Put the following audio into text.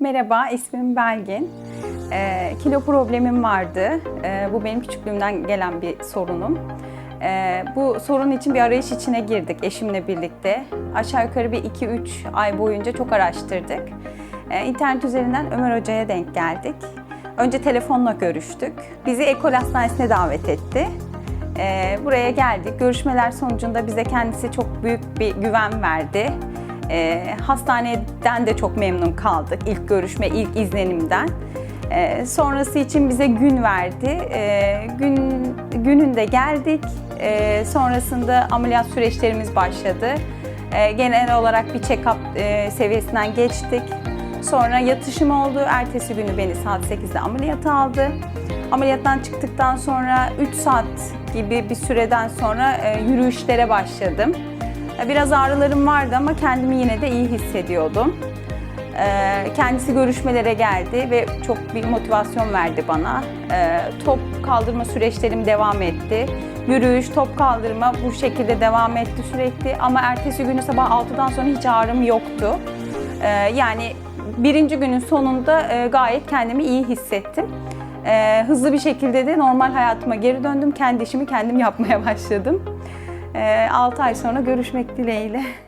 Merhaba, ismim Belgin. Ee, kilo problemim vardı. Ee, bu benim küçüklüğümden gelen bir sorunum. Ee, bu sorun için bir arayış içine girdik eşimle birlikte. Aşağı yukarı bir 2-3 ay boyunca çok araştırdık. Ee, internet üzerinden Ömer Hoca'ya denk geldik. Önce telefonla görüştük. Bizi Ekol Hastanesi'ne davet etti. Ee, buraya geldik. Görüşmeler sonucunda bize kendisi çok büyük bir güven verdi. Ee, hastaneden de çok memnun kaldık ilk görüşme, ilk izlenimden. Ee, sonrası için bize gün verdi. Ee, gün gününde geldik. Ee, sonrasında ameliyat süreçlerimiz başladı. Ee, genel olarak bir check-up e, seviyesinden geçtik. Sonra yatışım oldu. Ertesi günü beni saat 8'de ameliyata aldı. Ameliyattan çıktıktan sonra 3 saat gibi bir süreden sonra e, yürüyüşlere başladım. E, Biraz ağrılarım vardı ama kendimi yine de iyi hissediyordum. E, Kendisi görüşmelere geldi ve çok bir motivasyon verdi bana. E, Top kaldırma süreçlerim devam etti. Yürüyüş, top kaldırma bu şekilde devam etti sürekli ama ertesi günü sabah 6'dan sonra hiç ağrım yoktu. Yani birinci günün sonunda gayet kendimi iyi hissettim. Hızlı bir şekilde de normal hayatıma geri döndüm. Kendi işimi kendim yapmaya başladım. 6 ay sonra görüşmek dileğiyle.